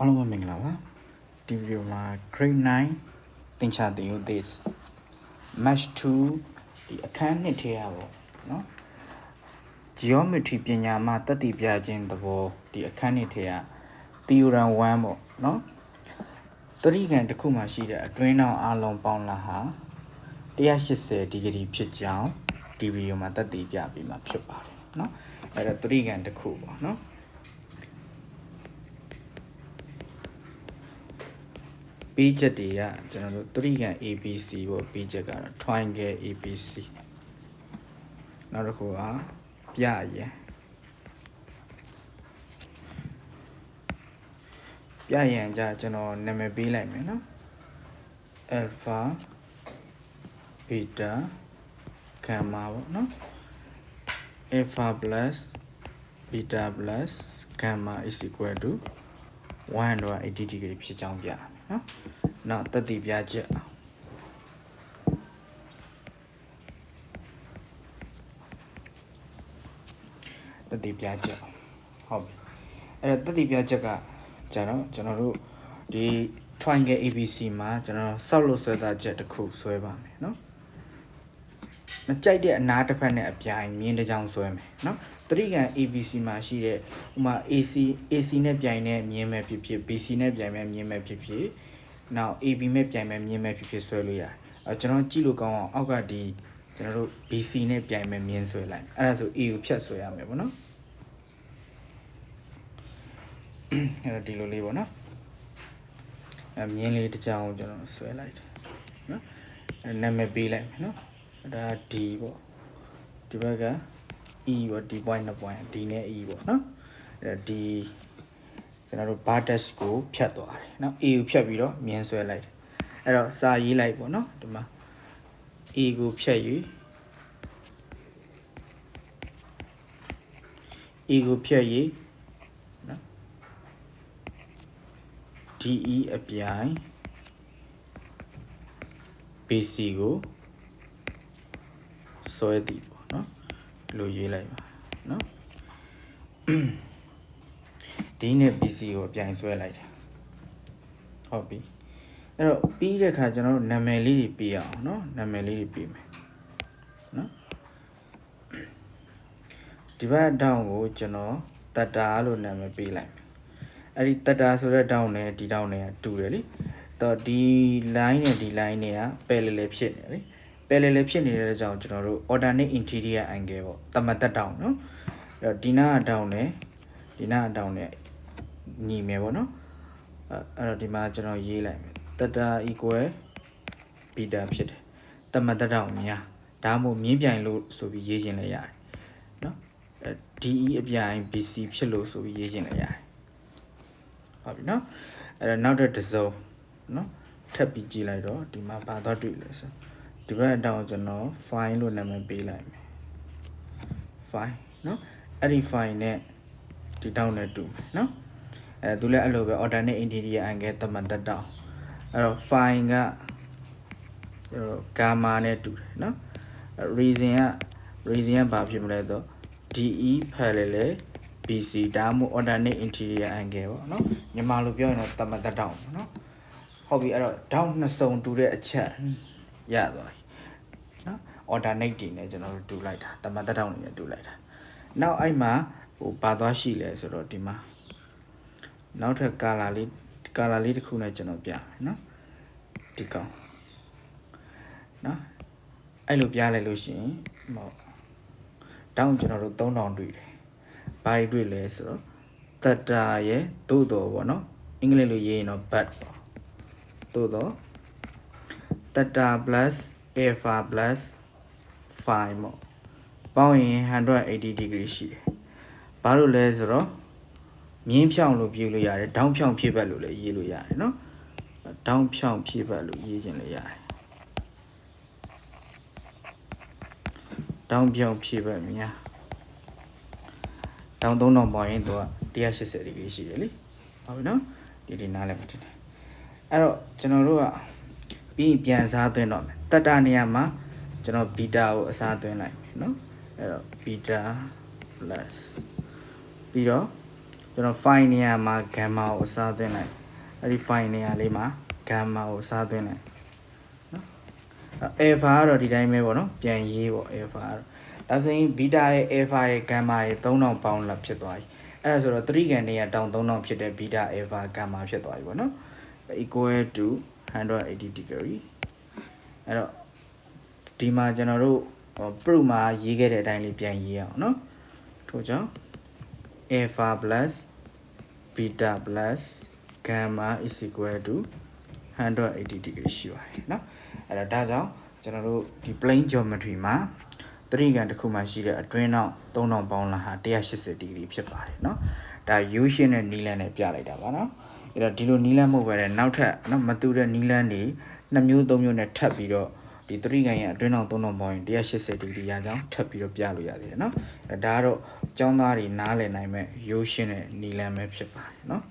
အားလုံးပဲမင်္ဂလာပါဒီဗီဒီယိုမှာ grade 9သင်္ချာသင်ယူ this match 2ဒီအခန်းနှစ်ထဲရပေါ့နော် geometry ပညာမှာတက်တည်ပြခြင်းသဘောဒီအခန်းနှစ်ထဲရ theorem 1ပေါ့နော်တရိကံတစ်ခုမှရှိတဲ့အတွင်းအောင်အလုံးပေါင်းလာဟာ180ဒီဂရီဖြစ်ကြောင်းဒီဗီဒီယိုမှာတက်တည်ပြပြီးမှဖြစ်ပါတယ်နော်အဲ့တော့တရိကံတစ်ခုပေါ့နော် ပေးချက်တွေကကျွန်တော်တို့တရိကံ ABC ပေါ့ပေးချက်ကတော့ triangle ABC နောက်တစ်ခုကပြရန်ပြရန်じゃကျွန်တော်နာမည်ပေးလိုက်မယ်နော် alpha beta gamma ပေါ့နော် alpha plus beta plus gamma is equal to 1တော့80 degree ဖြစ်ကြောင်းပြရမယ် နော်နောက်တက်တည်ပြချက်တက်တည်ပြချက်ဟုတ်ပြီအဲ့တော့တက်တည်ပြချက်ကကျတော့ကျွန်တော်တို့ဒီ triangle ABC မှာကျွန်တော်ဆောက်လို့ဆွဲတာချက်တစ်ခုဆွဲပါမယ်နော်မကြိုက်တဲ့အနားတစ်ဖက်နဲ့အပြိုင်မြင်းတစ်ကြောင်ဆွဲမယ်နော် တရိကံ ABC မှာရှိတဲ့ဥမာ AC AC နဲ့ပြိုင်တဲ့မြင်းမဲ့ဖြစ်ဖြစ် BC နဲ့ပြိုင်မဲ့မြင်းမဲ့ဖြစ်ဖြစ်နောက် AB နဲ့ပြိုင်မဲ့မြင်းမဲ့ဖြစ်ဖြစ်ဆွဲလို့ရတယ်အဲကျွန်တော်ကြည့်လို့ကောင်းအောင်အောက်ကဒီကျွန်တော်တို့ BC နဲ့ပြိုင်မဲ့မြင်းဆွဲလိုက်အဲ့ဒါဆို A ကိုဖြတ်ဆွဲရမယ်ပေါ့နော်အဲ့တော့ဒီလိုလေးပေါ့နော်အဲမြင်းလေးတစ်ကြောင်ကိုကျွန်တော်ဆွဲလိုက်တယ်နော်အဲနာမည်ပေးလိုက်မယ်နော်အဲ့ဒါ D ပေါ့ဒီဘက်က E ပေါ့ D point 2 point D နဲ့ E ပေါ့နော်အဲ့ဒါ D ကျွန်တော်တို့ bar dash ကိုဖြတ်သွားတယ်နော် A ကိုဖြတ်ပြီးတော့မြင်းဆွဲလိုက်တယ်အဲ့တော့စာရေးလိုက်ပေါ့နော်ဒီမှာ A ကိုဖြတ်ယူ A ကိုဖြတ်ယူနော် DE အပြိုင် BC ကိုဆွဲသည်ပေါ့နော်ဒီ လိုရေးလိုက်ပါနော် D နဲ့ BC ကိုအပြိုင်ဆွဲလိုက်တာဟုတ်ပြီအဲ့တော့ပြီးတဲ့ခါကျွန်တော်တို့နာမည်လေးတွေပေးအောင်နော်နာမည်လေးတွေပေးမယ်နော်ဒီဘက်တောင်းကိုကျွန်တော်တတ္တာလို့နာမည်ပေးလိုက်မယ်အဲ့ဒီတတ္တာဆိုတဲ့တောင်းနဲ့ဒီတောင်းနဲ့တူတယ်လေတော့ဒီ line နဲ့ဒီ line နဲ့က parallel ဖြစ်နေတယ်လေ parallel ဖြစ်နေတဲ့ကြောင့်ကျွန်တော်တို့ alternate interior angle ပေါ့တမတ်တက်တောင်းနော်အဲ့တော့ဒီနာကတောင်းနဲ့ဒီနာကတောင်းနဲ့ညီမယ်ပေါ့နော်အဲ့အဲ့တော့ဒီမှာကျွန်တော်ရေးလိုက်မယ်တတ equal beta ဖြစ်တယ်တမတ်တက်တောင်းများဒါမှမဟုတ်မြင်းပြိုင်လို့ဆိုပြီးရေးခြင်းလည်းရတယ်နော်အဲ DE အပြိုင် BC ဖြစ်လို့ဆိုပြီးရေးခြင်းလည်းရတယ်ဟုတ်ပြီနော်အဲ့တော့နောက်တဲ့တစ်စုံနော်ထပ်ပြီးကြည့်လိုက်တော့ဒီမှာဘာသွားတွေ့လဲဆို ဒီဘက်အတောင်ကျွန်တော် file လို့နာမည်ပေးလိုက်မယ် file နော်အဲ့ဒီ file နဲ့ဒီတောင်းနဲ့တူမယ်နော်အဲသူလည်းအဲ့လိုပဲ alternate interior angle တမန်တက်တောင်းအဲ့တော့ file ကဟို gamma နဲ့တူတယ်နော် reason က reason ကဘာဖြစ်မလဲတော့ DE parallel BC ဒါမှမဟုတ် alternate interior angle ပေါ့နော်မြန်မာလိုပြောရင်တော့တမန်တက်တောင်းပေါ့နော်ဟုတ်ပြီအဲ့တော့ down နှစ်စုံတူတဲ့အချက်ရသွားပြီနော် alternate တွေနဲ့ကျွန်တော်တို့တူလိုက်တာတမန်တက်တောင်းနေနဲ့တူလိုက်တာနောက်အဲ့မှာဟိုဘာသွားရှိလဲဆိုတော့ဒီမှာနောက်ထပ် color လေး color လေးတစ်ခုနဲ့ကျွန်တော်ပြမယ်နော်ဒီကောင်နော်အဲ့လိုပြလိုက်လို့ရှိရင်ဟောတောင်းကျွန်တော်တို့3000တွေ့တယ်ဘာတွေတွေ့လဲဆိုတော့တတာရဲ့သို့တော်ပေါ့နော်အင်္ဂလိပ်လိုရေးရင်တော့ but ပေါ့သို့တော်တတာ plus alpha plus 5ပေါ့ပေါင်းရင်180 degree ရှိတယ်ဘာလို့လဲဆိုတော့မြင်းဖြောင်းလို့ပြေးလို့ရတယ်ဒေါင်းဖြောင်းဖြည့်ဘက်လို့လည်းရေးလို့ရတယ်နော်ဒေါင်းဖြောင်းဖြည့်ဘက်လို့ရေးခြင်းလည်းရတယ်ဒေါင်းဖြောင်းဖြည့်ဘက်များဒေါင်း3000ပေါင်းရင်သူက180 degree ရှိတယ်လေဟုတ်ပြီနော်ဒီဒီနားလည်းမတင်နဲ့အဲ့တော့ကျွန်တော်တို့ကပြီးရင်ပြန်စားသွင်းတော့မယ်တတနေရာမှာ ကျွန်တော်ဘီတာကိုအစားသွင်းလိုက်မယ်နော်အဲ့တော့ဘီတာ plus ပြီးတော့ကျွန်တော် file နေရာမှာ gamma ကိုအစားသွင်းလိုက်အဲ့ဒီ file နေရာလေးမှာ gamma ကိုအစားသွင်းလိုက်နော်အဲ့ alpha ကတော့ဒီတိုင်းပဲပေါ့နော်ပြန်ရေးပေါ့ alpha ကတော့ဒါဆိုရင် beta ရဲ့ alpha ရဲ့ gamma ရဲ့3000ပေါင်းလောက်ဖြစ်သွားပြီအဲ့ဒါဆိုတော့3ကန်တွေကတောင်3000ဖြစ်တဲ့ beta alpha gamma ဖြစ်သွားပြီပေါ့နော် equal to 180 degree အဲ့တော့ ဒီမှာကျွန်တော်တို့ဟို proof မှာရေးခဲ့တဲ့အတိုင်းလေးပြန်ရေးအောင်နော်ထို့ကြောင့် alpha plus beta plus gamma is equal to 180 degree ရှိပါတယ်เนาะအဲ့တော့ဒါကြောင့်ကျွန်တော်တို့ဒီ plane geometry မှာတရိကန်တစ်ခုမှရှိတဲ့အတွင်းနောက်3000ပေါင်းလားဟာ180 degree ဖြစ်ပါတယ်เนาะဒါ u ရှင်းတဲ့နီလန်းနဲ့ပြလိုက်တာပါเนาะအဲ့တော့ဒီလိုနီလန်းမဟုတ်ပဲတဲ့နောက်ထပ်เนาะမတူတဲ့နီလန်းတွေနှစ်မျိုးသုံးမျိုးနဲ့ထပ်ပြီးတော့ ဒီတရိကန်ရဲ့အတွင်းနောက်3000ပေါင်းရင်180 degree ရကြောင်းထပ်ပြီးတော့ပြလို့ရသေးတယ်เนาะအဲ့ဒါကတော့ကျောင်းသားတွေနားလည်နိုင်မဲ့ u ရှင်းတဲ့နီလန်းပဲဖြစ်ပါတယ်เนาะ